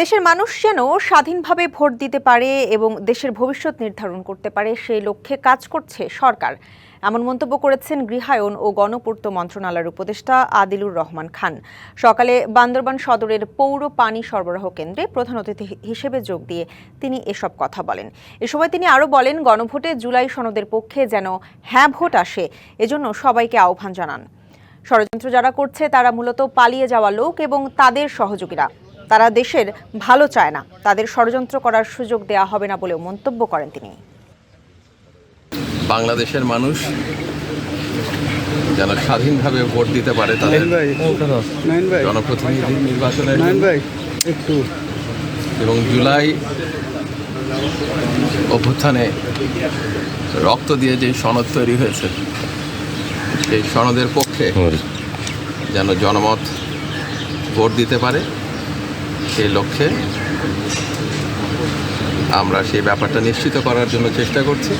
দেশের মানুষ যেন স্বাধীনভাবে ভোট দিতে পারে এবং দেশের ভবিষ্যৎ নির্ধারণ করতে পারে সেই লক্ষ্যে কাজ করছে সরকার। এমন মন্তব্য করেছেন গৃহায়ন ও গণপূর্ত মন্ত্রণালয়ের উপদেষ্টা আদিলুর রহমান খান। সকালে বান্দরবান সদরের পৌর পানি সরবরাহ কেন্দ্রে প্রধান অতিথি হিসেবে যোগ দিয়ে তিনি এসব কথা বলেন। এ সময় তিনি আরও বলেন, গণভোটে জুলাই সনদের পক্ষে যেন হ্যাঁ ভোট আসে, এজন্য সবাইকে আহ্বান জানান। ষড়যন্ত্র যারা করছে, তারা মূলত পালিয়ে যাওয়া লোক এবং তাদের সহযোগীরা। তারা দেশের ভালো চায় না। তাদের ষড়যন্ত্র করার সুযোগ দেয়া হবে না বলেও মন্তব্য করেন তিনি। বাংলাদেশের মানুষ যেন স্বাধীনভাবে ভোট দিতে পারে তাদের জনপ্রতিনিধি একটু। এবং জুলাই অভ্যুত্থানে রক্ত দিয়ে যে সনদ তৈরি হয়েছে সেই সনদের পক্ষে যেন জনমত ভোট দিতে পারে। সেই লক্ষ্যে আমরা সেই ব্যাপারটা নিশ্চিত করার জন্য চেষ্টা করছি।